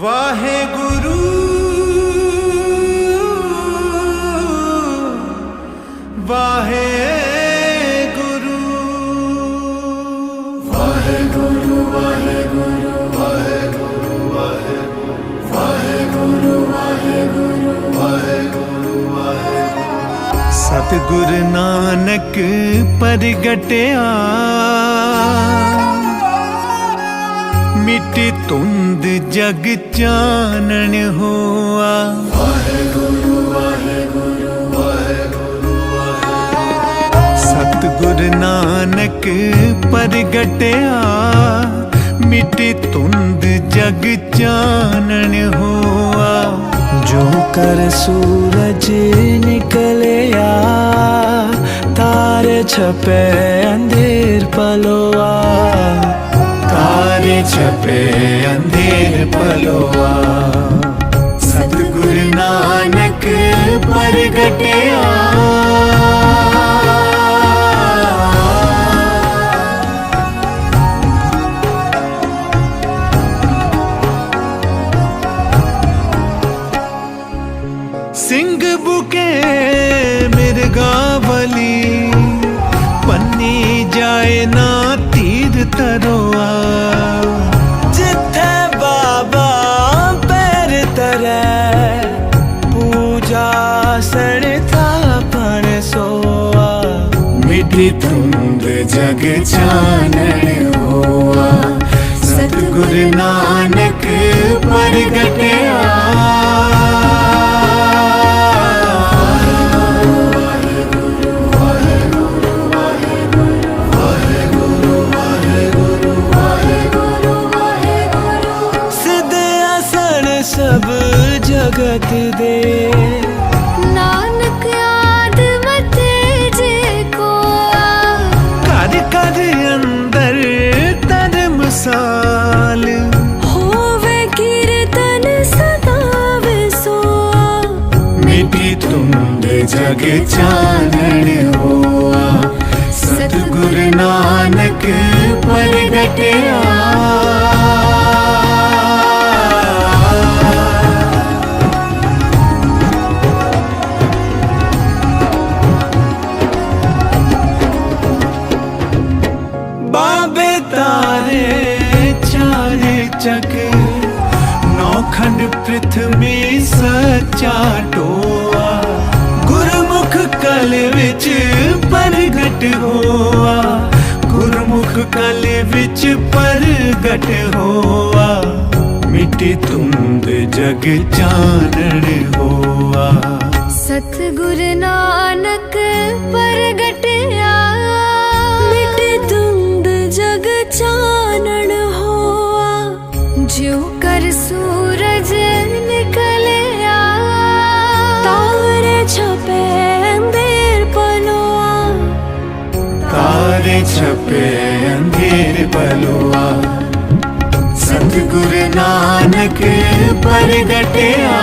ਵਾਹਿਗੁਰੂ ਵਾਹਿਗੁਰੂ। ਸਤਿਗੁਰ ਨਾਨਕ ਪ੍ਰਗਟਿਆ। ਮਿੱਟੀ ਤੁੰਦ ਜਗ ਚਾਨਣ ਹੋਆ। ਸਤਿਗੁਰ ਨਾਨਕ ਪ੍ਰਗਟਿਆ, ਮਿੱਟੀ ਤੁੰਦ ਜਗ ਚਾਨਣ ਹੋਆ। ਜੋ ਕਰ ਸੂਰਜ ਨਿਕਲਿਆ, ਤਾਰੇ ਛਪੇ ਅੰਧੇਰ ਪਲੋਆ। ਤਾਰੇ ਛਪੇ ਅੰਧੇਰ ਪਲੋਆ ਸਤਿਗੁਰੂ ਨਾਨਕ ਪ੍ਰਗਟਿਆ ਸਿੰਘ ਬੁਕੇ ਮਿਰਗਾਵਲੀ ਪੰਨੀ ਜਾਏ ਨਾ ਤੀਰ ਤਰੋਆ ਪੈਰ ਪੂਜਾ ਸੜਤਾ ਪਰ ਸੋਆ। ਮਿੱਠੀ ਤੁੰਦ ਜਗ ਚਾਨਣ ਹੋਆ। ਸਤਿਗੁਰ ਨਾਨਕ ਪ੍ਰਗਟਿਆ ਜਗਤ ਦੇ। ਨਾਨਕ ਆਦ ਮਤੇ ਜੇ ਕੋ ਘਰ ਘਰ ਅੰਦਰ ਧਰਮਸਾਲ ਹੋਵੇ ਕੀਰਤਨ ਸਦਾ ਵਿਸੋਆ ਮਿੱਠੀ ਤੁੰਦ ਜਗ ਚਾਨਣ ਹੋਆ। ਸਤਿਗੁਰ ਨਾਨਕ ਪ੍ਰਗਟਿਆ। ਬਾਬੇ ਤਾਰੇ ਚਾਰੇ ਚੱਕ। ਨੌਖੰਡ ਪ੍ਰਥਮੀ ਸੱਚਾ ਟੋਆ। ਗੁਰਮੁਖ ਕਲ ਵਿੱਚ ਪ੍ਰਗਟ ਹੋਆ। ਗੁਰਮੁਖ ਕਲ ਵਿੱਚ ਪ੍ਰਗਟ ਹੋਆ। ਮਿੱਟੀ ਤੁੰਦ ਜਗ ਚਾਨਣ ਤਾਰੇ ਛਪੇ ਅੰਧੇਰ ਪਲੋਆ ਤਾਰੇ ਛਪੇ ਅੰਧੇਰ ਬਲਵਾ ਸਤਿਗੁਰ ਨਾਨਕ ਪ੍ਰਗਟਿਆ